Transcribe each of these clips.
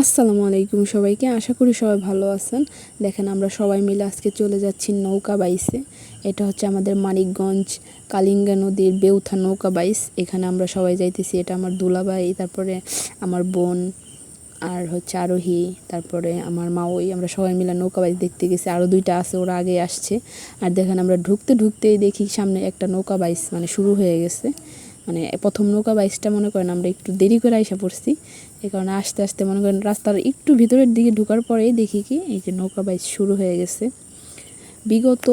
আসসালামু আলাইকুম সবাইকে। আশা করি সবাই ভালো আছেন। দেখেন, আমরা সবাই মিলে আজকে চলে যাচ্ছি নৌকা বাইসে। এটা হচ্ছে আমাদের মানিকগঞ্জ কালিঙ্গা নদীর বেউথা নৌকা বাইস। এখানে আমরা সবাই যাইতেছি। এটা আমার দুলাবাই তারপরে আমার বোন আর হচ্ছে আরোহী, তারপরে আমার মাওই। আমরা সবাই মিলে নৌকা বাইস দেখতে গেছি। আরও দুইটা আছে, ওরা আগে আসছে। আর দেখেন, আমরা ঢুকতে ঢুকতেই দেখি সামনে একটা নৌকা বাইস মানে শুরু হয়ে গেছে। মানে প্রথম নৌকা বাইসটা মনে করেন আমরা একটু দেরি করে আইসা পড়ছি, এই কারণে আস্তে আস্তে মনে করেন রাস্তার একটু ভিতরের দিকে ঢোকার পরেই দেখি কি এই যে নৌকা বাইস শুরু হয়ে গেছে। বিগত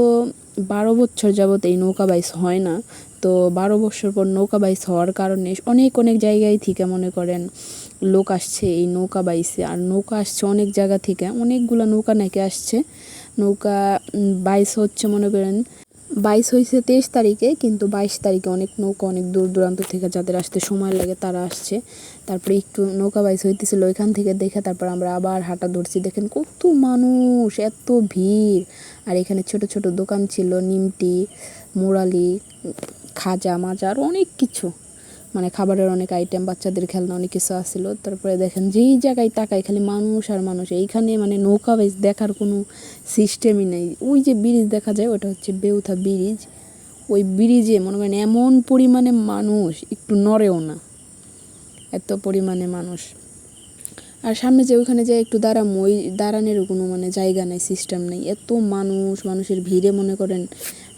বারো বছর যাবত এই নৌকা বাইস হয় না, তো বারো বছর পর নৌকা বাইস হওয়ার কারণে অনেক অনেক জায়গায় থেকে মনে করেন লোক আসছে এই নৌকা বাইসে আর নৌকা আসছে অনেক জায়গা থেকে, অনেকগুলো নৌকা নাকি আসছে। নৌকা বাইস হচ্ছে মনে করেন বাইশ হয়েছে তেইশ তারিখে, কিন্তু বাইশ তারিখে অনেক নৌকা অনেক দূর দূরান্ত থেকে যাদের আসতে সময় লাগে তারা আসছে। তারপরে একটু নৌকা বাইশ হইতেছিল ওইখান থেকে দেখে তারপর আমরা আবার হাঁটা ধরছি। দেখেন কত মানুষ, এত ভিড়। আর এখানে ছোট ছোট দোকান ছিল, নিমটি মোড়ালি খাজা মাজা আর অনেক কিছু। মানে খাবারের অনেক আইটেম বাচ্চাদের খেলনা, অনেক কিছু আসছিল তারপরে দেখেন যেই জায়গায় তাকায় খালি মানুষ আর মানুষ, এইখানে মানে নৌকা বেশ দেখার কোনো সিস্টেমই নেই। ওই যে ব্রিজ দেখা যায়, ওটা হচ্ছে বেউথা ব্রিজ ওই ব্রিজে মনে করেন এমন পরিমাণে মানুষ, একটু নড়েও না। এত পরিমাণে মানুষ। আর সামনে যে ওইখানে যে একটু দাঁড়ামো, ওই দাঁড়ানোর কোনো মানে জায়গা নেই সিস্টেম নেই। এত মানুষ, মানুষের ভিড়ে মনে করেন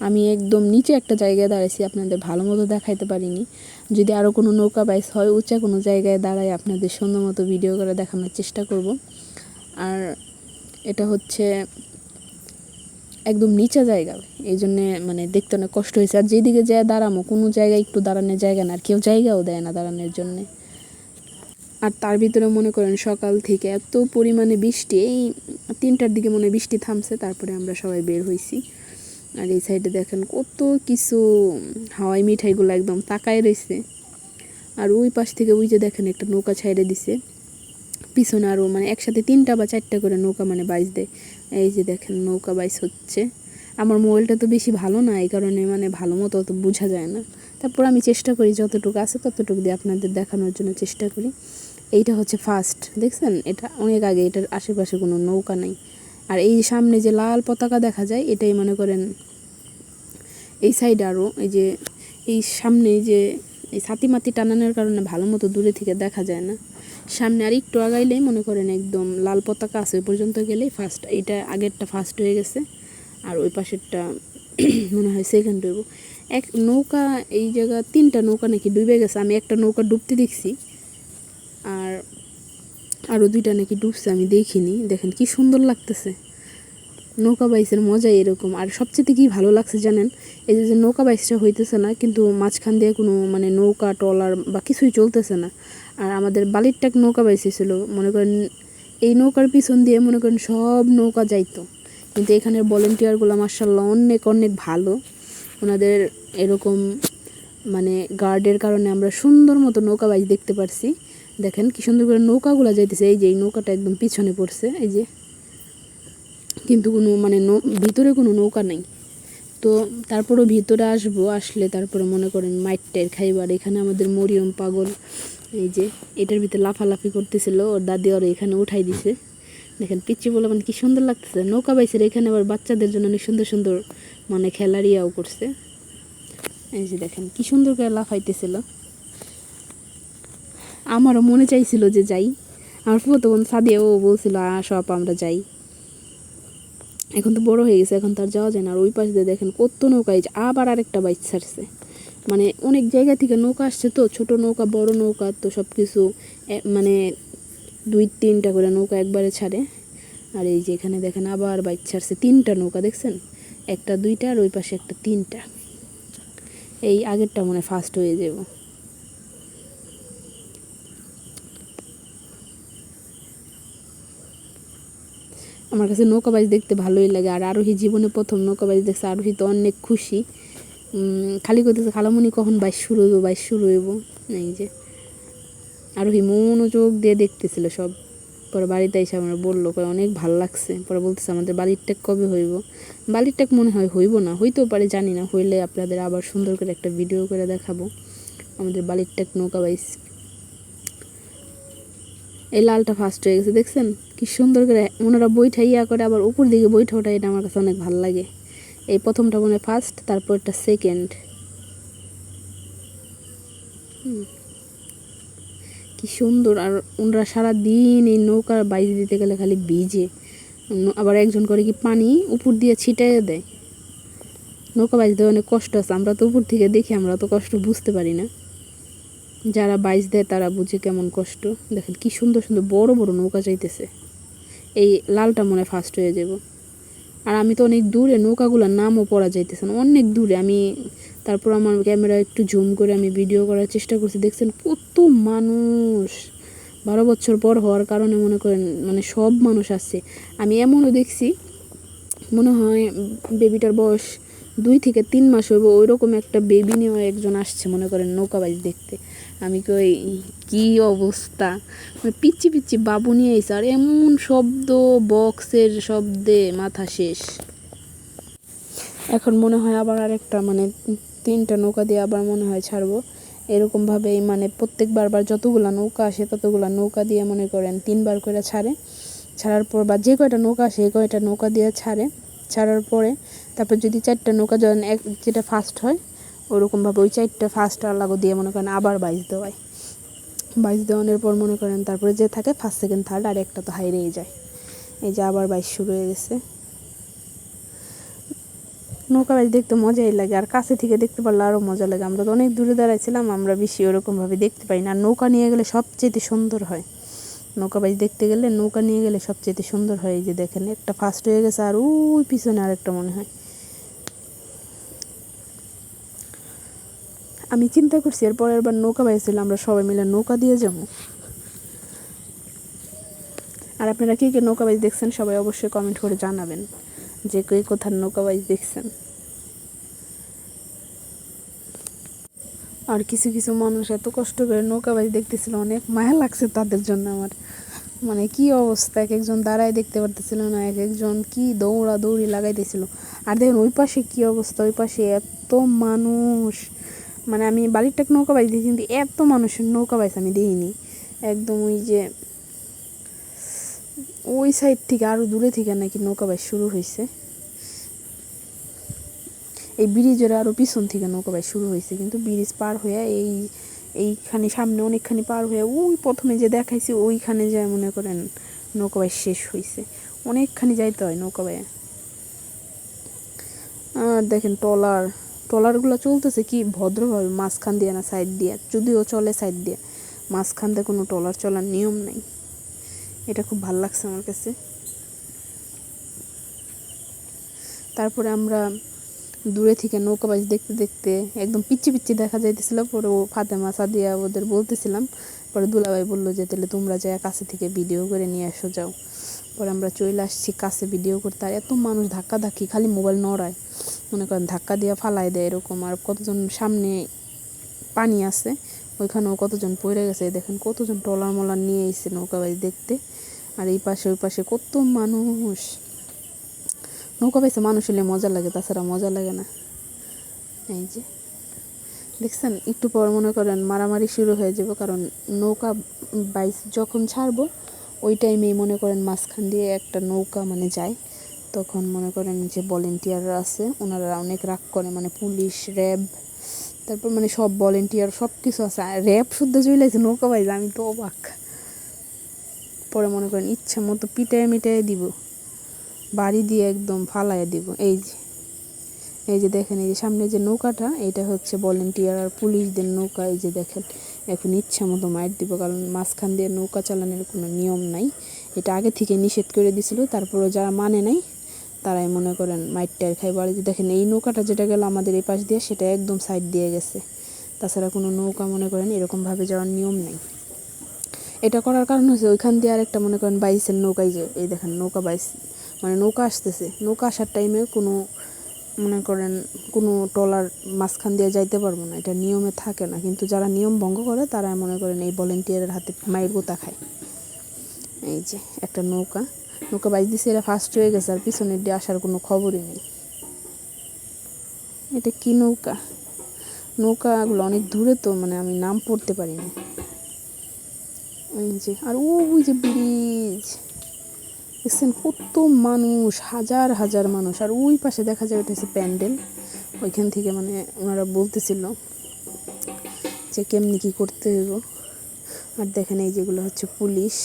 আমি একদম নিচে একটা জায়গায় দাঁড়াইছি, আপনাদের ভালো মতো দেখাইতে পারিনি। যদি আরও কোনো নৌকা বাইস হয়, উঁচা কোনো জায়গায় দাঁড়ায় আপনাদের সুন্দর মতো ভিডিও করে দেখানোর চেষ্টা করব। আর এটা হচ্ছে একদম নিচা জায়গা, এই জন্যে মানে দেখতে অনেক কষ্ট হয়েছে। আর যেদিকে যায় দাঁড়ামো, কোনো জায়গায় একটু দাঁড়ানোর জায়গা না, আর কেউ জায়গাও দেয় না দাঁড়ানোর জন্যে। আর তার ভিতরে মনে করেন সকাল থেকে এত পরিমাণে বৃষ্টি, এই তিনটার দিকে মনে বৃষ্টি থামছে, তারপরে আমরা সবাই বের হয়েছি আর এই সাইডে দেখেন কত কিছু হাওয়াই মিঠাইগুলো একদম তাকায় রয়েছে। আর ওই পাশ থেকে ওই যে দেখেন একটা নৌকা ছাইড়ে দিছে। পিছনে আরও মানে একসাথে তিনটা বা চারটা করে নৌকা মানে বাইস দেয়। এই যে দেখেন নৌকা বাইস হচ্ছে। আমার মোবাইলটা তো বেশি ভালো না, এই কারণে মানে ভালো মতো অত বোঝা যায় না। তারপর আমি চেষ্টা করি যতটুকু আছে ততটুকু দিয়ে আপনাদের দেখানোর জন্য চেষ্টা করি। এইটা হচ্ছে ফার্স্ট দেখছেন? এটা অনেক আগে, এটার আশেপাশে কোনো নৌকা নেই। আর এই সামনে যে লাল পতাকা দেখা যায়, এটাই মনে করেন এই সাইডে আরও এই যে, এই সামনে যে, এই ছাতিমাতি টানানোর কারণে ভালো মতো দূরে থেকে দেখা যায় না। সামনে আর একটু আগাইলেই মনে করেন একদম লাল পতাকা আছে, ওই পর্যন্ত গেলেই ফার্স্ট এটা আগেরটা ফার্স্ট হয়ে গেছে। আর ওই পাশেরটা মনে হয় সেকেন্ড হইব। এক নৌকা, এই জায়গা, তিনটা নৌকা নাকি ডুবে গেছে, আমি একটা নৌকা ডুবতে দেখছি। আরও দুইটা নাকি ডুবছে, আমি দেখিনি। দেখেন কি সুন্দর লাগতেছে। নৌকা বাইসের মজাই এরকম। আর সবচেয়ে কি ভালো লাগছে জানেন, এই যে নৌকা বাইসটা হইতেছে না, কিন্তু মাঝখান দিয়ে কোনো মানে নৌকা, ট্রলার বা কিছুই চলতেছে না। আর আমাদের বালির টাক নৌকা বাইসে ছিল মনে করেন এই নৌকার পিছন দিয়ে মনে করেন সব নৌকা যাইতো। কিন্তু এখানের ভলেন্টিয়ারগুলো মার্শাল্লাহ অনেক অনেক ভালো। ওনাদের এরকম মানে গার্ডের কারণে আমরা সুন্দর মতো নৌকা বাইচ দেখতে পারছি। দেখেন কি সুন্দর করে নৌকাগুলো যাইতেছে। এই যে এই নৌকাটা একদম পিছনে পড়ছে, এই যে। কিন্তু কোনো মানে ভিতরে কোনো নৌকা নেই। তো তারপরও ভিতরে আসব, আসলে তারপরে মনে করেন মাইটটার খাইবার। এখানে আমাদের মরিয়ম পাগল, এই যে, এটার ভিতরে লাফালাফি করতেছিল। ওর দাদি ওর এখানে উঠাই দিছে। দেখেন পিচ্ছি বলে মানে কি সুন্দর লাগতেছে। নৌকা বাইসের এখানে আবার বাচ্চাদের জন্য অনেক সুন্দর সুন্দর মানে খেলার ইয়াও করছে। এই যে দেখেন, কি সুন্দর করে লাফাইতেছিল। আমারও মনে চাইছিল যে যাই। আমার ফুফতো বোন সাদিয়াও বলছিল আপা, আমরা যাই। এখন তো বড় হয়ে গেছে, এখন তো আর যাওয়া যায় না। আর ওই পাশ দিয়ে দেখেন কত নৌকা যে আবার আরেকটা বাইক ছাড়ছে। মানে অনেক জায়গা থেকে নৌকা আসছে তো, ছোট নৌকা, বড় নৌকা, তো সব কিছু মানে দুই তিনটা করে নৌকা একবারে ছাড়ে। আর এই যে এখানে দেখেন আবার বাইক ছাড়ছে, তিনটা নৌকা, দেখছেন? একটা দুইটা আর ওই পাশে একটা তিনটা। এই আগেরটা মনে ফার্স্ট হয়ে যাব। আমার কাছে নৌকাবাজ দেখতে ভালোই লাগে। আর আরোহী জীবনে প্রথম নৌকাবাজ দেখছে, আরোহী তো অনেক খুশি। খালি করতেছে খালামুনি, কখন বাইশ শুরু হইব বাইশ শুরু হইব? এই যে। আরোহী মনোযোগ দিয়ে দেখতেছিল সব। পরে বাড়িতে এসে আমরা বলল অনেক ভালো লাগছে। পরে বলতেছে, আমাদের বালির টেক কবে হইব? বালির টেক মনে হয় হইব না, হইতেও পারে, জানি না। হইলে আপনাদের আবার সুন্দর করে একটা ভিডিও করে দেখাবো। আমাদের বালির টেক নৌকা বাইস এই লালটা ফার্স্ট হয়ে গেছে, দেখছেন? কি সুন্দর করে ওনারা বইটা ইয়া করে আবার উপর দিকে বইটা ওঠা, এটা আমার কাছে অনেক ভালো লাগে। এই প্রথমটা মনে ফার্স্ট তারপরটা সেকেন্ড কি সুন্দর, আর ওনারা সারা দিন এই নৌকার বাইজ দিতে গেলে খালি ভিজে। আবার একজন করে কি পানি উপর দিয়ে ছিটাইয়ে দেয়। নৌকা বাইজ দেওয়া অনেক কষ্ট আছে, আমরা তো উপর থেকে দেখি, আমরা তো কষ্ট বুঝতে পারি না। যারা বাইজ দেয়, তারা বুঝে কেমন কষ্ট। দেখেন কি সুন্দর সুন্দর বড় বড় নৌকা চাইতেছে এই লালটা মনে ফার্স্ট হয়ে যাব আর আমি তো অনেক দূরে, নৌকাগুলোর নামও পড়া যাইতেছে না। অনেক দূরে। আমি তারপর আমার ক্যামেরা একটু জুম করে আমি ভিডিও করার চেষ্টা করছি। দেখছেন কত মানুষ। বারো বছর পর হওয়ার কারণে মনে করেন মানে সব মানুষ আসছে আমি এমনও দেখছি, মনে হয় বেবিটার বয়স দুই থেকে তিন মাস হইব। ওই রকম একটা বেবি নিয়েও একজন আসছে, মনে করেন নৌকাবাজ দেখতে। আমি কই, কি অবস্থা? পিচ্ছি পিচ্ছি বাবু নিয়ে এসে আর এমন শব্দ, বক্সের শব্দে মাথা শেষ। এখন মনে হয় আবার আরেকটা মানে তিনটা নৌকা দিয়ে আবার মনে হয় ছাড়বো। এরকমভাবেই মানে প্রত্যেকবার বার যতগুলা নৌকা আসে, ততগুলা নৌকা দিয়ে মনে করেন তিনবার করে ছাড়ে। ছাড়ার পর বা যে কয়টা নৌকা আসে কয়টা নৌকা দিয়ে ছাড়ে। ছাড়ার পরে, তারপর যদি চারটা নৌকা যখন এক, যেটা ফার্স্ট হয় ওরকমভাবে ওই চারটা ফার্স্ট লাগো দিয়ে মনে করেন আবার বাইশ দেওয়ায়। বাইশ দেওয়ানোর পর মনে করেন তারপরে যে থাকে ফার্স্ট সেকেন্ড থার্ড আর একটা তো হাইরেই যায়। এই যে আবার বাইশ শুরু হয়ে গেছে। নৌকা বাইচ দেখতে মজাই লাগে, আর কাছে থেকে দেখতে পারলে আরও মজা লাগে। আমরা তো অনেক দূরে দাঁড়াইছিলাম, আমরা বেশি ওরকমভাবে দেখতে পাই না। আর নৌকা নিয়ে গেলে সবচেয়ে সুন্দর হয়। নৌকা বাইচ দেখতে গেলে, নৌকা নিয়ে গেলে সবচেয়ে সুন্দর হয়। এই যে দেখেন, একটা ফার্স্ট হয়ে গেছে, আর ওই পিছনে আরেকটা মনে হয়। আমি চিন্তা করছি এর পরের বার নৌকা বাইছিল আমরা সবাই মিলে নৌকা দিয়ে যাব। আর আপনারা কে কে নৌকা বাইচ দেখছেন সবাই অবশ্যই কমেন্ট করে জানাবেন যে কে কোথার নৌকা বাইচ দেখছেন। আর কিছু কিছু মানুষ এত কষ্ট করে নৌকা বাইচ দেখতেছিল, অনেক মায়া লাগছে তাদের জন্য আমার। মানে কি অবস্থা, এক একজন দাঁড়ায় দেখতে পারতেছিল না, এক একজন কি দৌড়া দৌড়ি লাগাইতেছিল। আর দেখুন ওই পাশে কি অবস্থা, ওই পাশে এত মানুষ। মানে আমি বালিরটাক নৌকা বাইচ দিয়েছি, কিন্তু এত মানুষের নৌকা বাইচ আমি দিইনি একদম ওই যে, ওই সাইড থেকে আরও দূরে থেকে নাকি নৌকা বাইচ শুরু হয়েছে। এই ব্রিজের আরও পিছন থেকে নৌকা বাইচ শুরু হয়েছে, কিন্তু ব্রিজ পার হয়ে এই, এইখানে সামনে অনেকখানি পার হয়ে ওই প্রথমে যে দেখাইছি, ওইখানে যায় মনে করেন নৌকা বাইচ শেষ হয়েছে। অনেকখানি যাইতে হয় নৌকা বাইয়ে আর দেখেন ট্রলার। ট্রলারগুলো চলতেছে কি? ভদ্রভাবে মাঝখান দিয়ে না সাইড দিয়ে। যদিও চলে সাইড দিয়ে। মাঝখান দিয়ে কোনো ট্রলার চলার নিয়ম নাই। এটা খুব ভালো লাগছে আমার কাছে। তারপরে আমরা দূরে থেকে নৌকাবাজ দেখতে দেখতে একদম পিচ্ছি পিচ্ছি দেখা যাইতেছিল। পরে ও ফাতেমা সাদিয়া ওদের বলতেছিলাম। পরে দুলাভাই বলল যে, তাহলে তোমরা যায় কাছে থেকে ভিডিও করে নিয়ে আসো যাও। পরে আমরা চলে আসছি কাছে ভিডিও করতে। আর এত মানুষ ধাক্কা ধাক্কি খালি মোবাইল নড়ায়। মনে করেন ধাক্কা দিয়ে ফালাই দেয় এরকম, আর কতজন সামনে পানি আছে, ওইখানেও কতজন পড়ে গেছে, দেখেন কতজন টলার মলার নিয়ে এসে নৌকাবাজ দেখতে, আর এই পাশে ওই পাশে কত মানুষ। নৌকা পাইছে মানুষ হলে মজা লাগে, তাছাড়া মজা লাগে না। এই যে, দেখছেন, একটু পর মনে করেন মারামারি শুরু হয়ে যাবে, কারণ নৌকা বাইস যখন ছাড়বো, ওই টাইমেই মনে করেন মাঝখান দিয়ে একটা নৌকা মানে যায়। তখন মনে করেন যে ভলেন্টিয়াররা আছে, ওনারা অনেক রাগ করে মানে পুলিশ র্যাব তারপর মানে সব ভলেন্টিয়ার সব কিছু আছে র্যাব শুদ্ধ চলে আছে নৌকা বাইজ আমি তো অবাক। পরে মনে করেন ইচ্ছা মতো পিটায় মিটায় দিব। বাড়ি দিয়ে একদম ফালাইয়া দিব। এই যে এই যে দেখেন, এই যে সামনে যে নৌকাটা এটা হচ্ছে ভলেন্টিয়ার আর পুলিশদের নৌকা। এই যে দেখেন, এখন ইচ্ছা মতো মাইর দিব, কারণ মাঝখান দিয়ে নৌকা চালানোর কোনো নিয়ম নাই। এটা আগে থেকে নিষেধ করে দিছিল তারপরে যারা মানে নাই তারাই মনে করেন, মাইট টাইর খাই বাড়ি দেখেন, এই নৌকাটা যেটা গেল আমাদের এই পাশ দিয়ে, সেটা একদম সাইড দিয়ে গেছে। তাছাড়া কোনো নৌকা, মনে করেন, এরকমভাবে যাওয়ার নিয়ম নেই। এটা করার কারণ হচ্ছে, ওইখান দিয়ে আরেকটা, মনে করেন, বাইসের নৌকাই যে, এই দেখেন, নৌকা বাইস মানে নৌকা আসতেছে। নৌকা আসার টাইমে কোনো, মনে করেন, কোনো ট্রলার মাঝখান দিয়ে যাইতে পারব না। এটা নিয়মে থাকে না। কিন্তু যারা নিয়ম ভঙ্গ করে, তারা মনে করেন, এই ভলেন্টিয়ারের হাতে মায়ের গোতা খায়। এই যে, একটা নৌকা। নৌকা বাইশ দিছে, এরা ফার্স্ট হয়ে গেছে আর পিছনের দিয়ে আসার কোনো খবরই নেই। এটা কি নৌকা? নৌকাগুলো অনেক দূরে তো মানে আমি নাম পড়তে পারি না ওই যে, আর ওই যে ব্রিজ দেখছেন কত মানুষ, হাজার হাজার মানুষ। আর ওই পাশে দেখা যায়, ওটা হচ্ছে প্যান্ডেল। ওইখান থেকে মানে ওনারা বলতেছিল যে কেমনি কী করতে হইব। আর দেখেন এই যেগুলো হচ্ছে পুলিশ,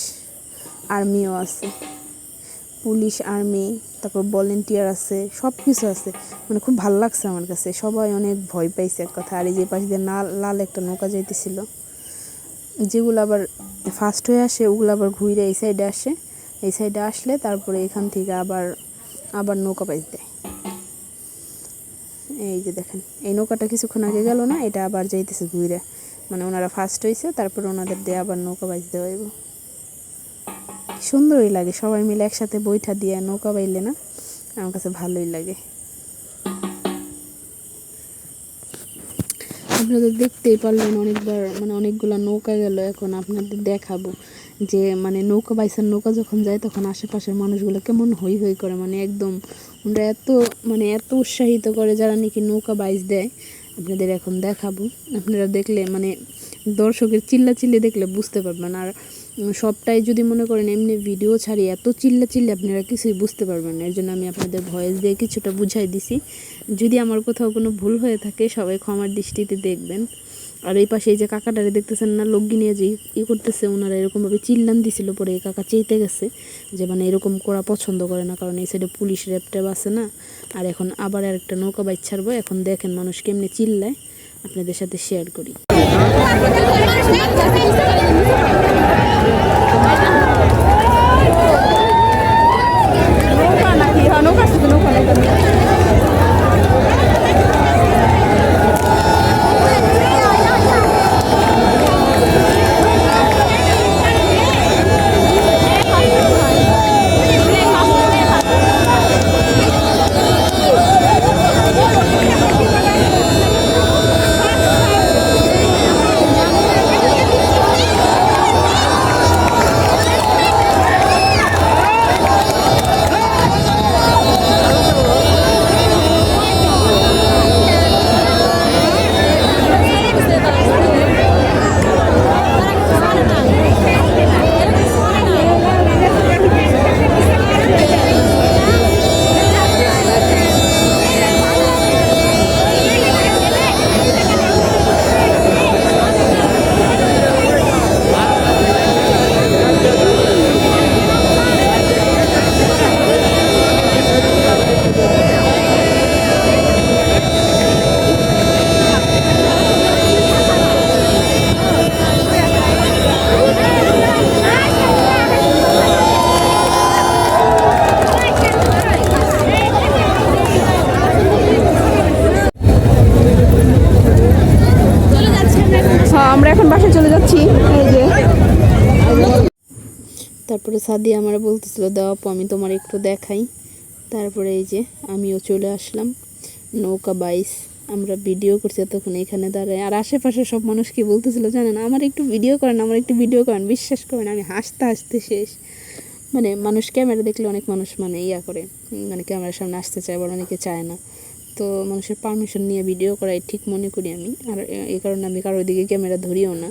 আর্মিও আছে। পুলিশ, আর্মি, তারপর ভলেন্টিয়ার আছে সব কিছু আছে। মানে খুব ভালো লাগছে আমার কাছে। সবাই অনেক ভয় পাইছে এক কথা। আর এই যে পাশ দিয়ে লাল লাল একটা নৌকা যাইতেছিল, যেগুলো আবার ফার্স্ট হয়ে আসে, ওগুলো আবার ঘুরে এই সাইডে আসে। এই সাইডে আসলে তারপরে এখান থেকে আবার আবার নৌকা পাইস দেয় এই যে দেখেন, এই নৌকাটা কিছুক্ষণ আগে গেল না, এটা আবার যাইতেছে ঘুরে। মানে ওনারা ফার্স্ট হয়েছে তারপর ওনাদের দিয়ে আবার নৌকা দেওয়া হইব। সুন্দরই লাগে। সবাই মিলে একসাথে বৈঠা দিয়ে নৌকা বাইলে না, আমার কাছে ভালোই লাগে। আপনাদের দেখতেই পারলেন অনেকবার মানে অনেকগুলো নৌকা গেল, এখন আপনাদের দেখাবো। যে মানে নৌকা বাইসার নৌকা যখন যায়, তখন আশেপাশের মানুষগুলো কেমন হই হই করে মানে একদম ওরা এত মানে এত উৎসাহিত করে যারা নাকি নৌকা বাইস দেয়। আপনাদের এখন দেখাবো। আপনারা দেখলে মানে দর্শকের চিল্লা চিল্লি দেখলে বুঝতে পারবেন। আর সবটাই যদি মনে করেন এমনি ভিডিও ছাড়ি এত চিল্লা চিল্লা আপনারা কিছুই বুঝতে পারবেন না। এর জন্য আমি আপনাদের ভয়েস দিয়ে কিছুটা বুঝাই দিছি। যদি আমার কোথাও কোনো ভুল হয়ে থাকে, সবাই ক্ষমার দৃষ্টিতে দেখবেন। আর এই পাশে এই যে কাকাটারে দেখতেছেন না লোক নিয়ে যে ই করতেছে ওনারা এরকমভাবে চিল্লান দিছিল পরে এই কাকা চেইতে গেছে যে মানে এরকম করা পছন্দ করে না, কারণ এই সাইডে পুলিশ র্যাপ ট্যাপ আছে না। আর এখন আবার আরেকটা নৌকা বাইক এখন দেখেন মানুষ কেমনি চিল্লায়। আপনাদের সাথে শেয়ার করি। নৌকা তারপরে সাদি আমার বলতেছিল দেওয়া আমি তোমার একটু দেখাই। তারপরে এই যে আমিও চলে আসলাম। নৌকা বাইস, আমরা ভিডিও করছি তখন এখানে দাঁড়ায়। আর আশেপাশে সব মানুষ কি বলতেছিল জানেন? আমার একটু ভিডিও করেন, আমার একটু ভিডিও করেন, বিশ্বাস করেন, আমি হাসতে হাসতে শেষ। মানে মানুষ ক্যামেরা দেখলে অনেক মানুষ মানে ইয়া করে মানে ক্যামেরার সামনে আসতে চায়, আবার অনেকে চায় না। তো মানুষের পারমিশন নিয়ে ভিডিও করাই ঠিক মনে করি আমি। আর এই কারণে আমি কারোর দিকে ক্যামেরা ধরিও না।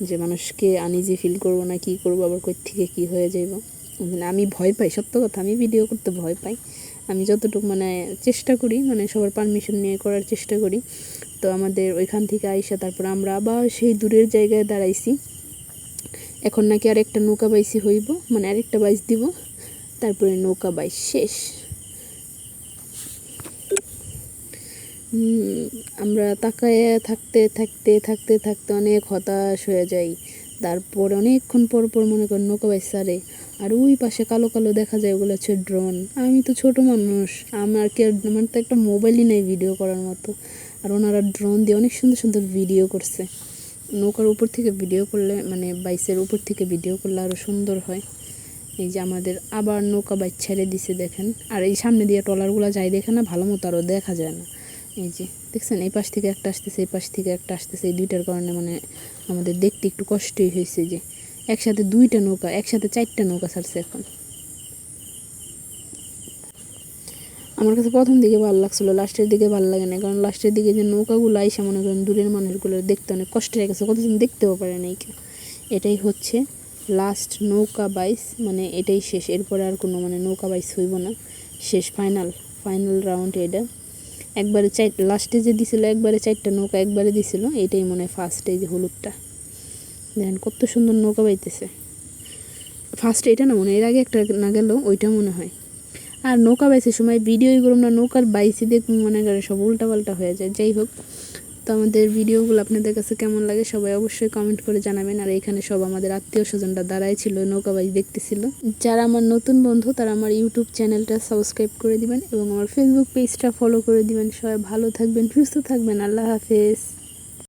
যে মানুষকে আনিজি ফিল করব না, কি করব, আবার কই থেকে কি হয়ে যাইব। মানে আমি ভয় পাই, সত্য কথা, আমি ভিডিও করতে ভয় পাই। আমি যতটুকু মানে চেষ্টা করি মানে সবার পারমিশন নিয়ে করার চেষ্টা করি। তো আমাদের ওইখান থেকে আইসা তারপর আমরা আবার সেই দূরের জায়গায় দাঁড়াইছি। এখন নাকি আর একটা নৌকা বাইসি হইব মানে আরেকটা বাইস দিব। তারপরে নৌকা বাইস শেষ। আমরা তাকায় থাকতে থাকতে থাকতে থাকতে অনেক হতাশ হয়ে যাই। তারপর অনেকক্ষণ পর পর মনে করেন, নৌকা বাইস সারে। আর ওই পাশে কালো কালো দেখা যায় ওগুলো হচ্ছে ড্রোন আমি তো ছোট মানুষ, আমার কি আমার তো একটা মোবাইলই নেই ভিডিও করার মতো। আর ওনারা ড্রোন দিয়ে অনেক সুন্দর সুন্দর ভিডিও করছে। নৌকার উপর থেকে ভিডিও করলে মানে বাইসের উপর থেকে ভিডিও করলে আরও সুন্দর হয়। এই যে আমাদের আবার নৌকা বাইক ছেড়ে দিছে, দেখেন। আর এই সামনে দিয়ে ট্রলারগুলো যায় দেখে না, ভালো মতো আরও দেখা যায় না। এই যে, দেখছেন, এই পাশ থেকে একটা আসতেছে, এই পাশ থেকে একটা আসতেছে, এই দুইটার কারণে মানে আমাদের দেখতে একটু কষ্টই হয়েছে যে, একসাথে দুইটা নৌকা, একসাথে চারটা নৌকা ছাড়ছে এখন। আমার কাছে প্রথম দিকে ভালো লাগছিল, লাস্টের দিকে ভালো লাগে না কারণ লাস্টের দিকে যে নৌকাগুলো আইসা, মনে করেন দূরের মানুষগুলো দেখতে অনেক কষ্ট হয়ে গেছে কতদিন দেখতেও পারে কেউ। এটাই হচ্ছে লাস্ট নৌকা বাইস মানে এটাই শেষ, এরপরে আর কোনো মানে নৌকা বাইস হইব না। শেষ ফাইনাল ফাইনাল রাউন্ড এটা। একবারে চাই লাস্টে যে দিছিল, একবারে চারটা নৌকা একবারে দিছিল, এটাই মনে হয় ফার্স্টে যে হলুদটা। দেখেন কত সুন্দর নৌকা বাইতেছে। ফার্স্টে এটা না মনে এর আগে একটা না গেল, ওইটা মনে হয়। আর নৌকা বাইছে সময় ভিডিওই করুম না, নৌকার বাইসে দেখ মনে করে সব উল্টাপাল্টা হয়ে যায়। যাই হোক তো আমাদের ভিডিওগুলো আপনাদের কাছে কেমন লাগে সবাই অবশ্যই কমেন্ট করে জানাবেন। আর এখানে সব আমাদের আত্মীয় স্বজনরা দাঁড়াই ছিল, নৌকাবাজি দেখতেছিল। যারা আমার নতুন বন্ধু, তারা আমার ইউটিউব চ্যানেলটা সাবস্ক্রাইব করে দিবেন এবং আমার ফেসবুক পেজটা ফলো করে দিবেন। সবাই ভালো থাকবেন, সুস্থ থাকবেন। আল্লাহ হাফেজ।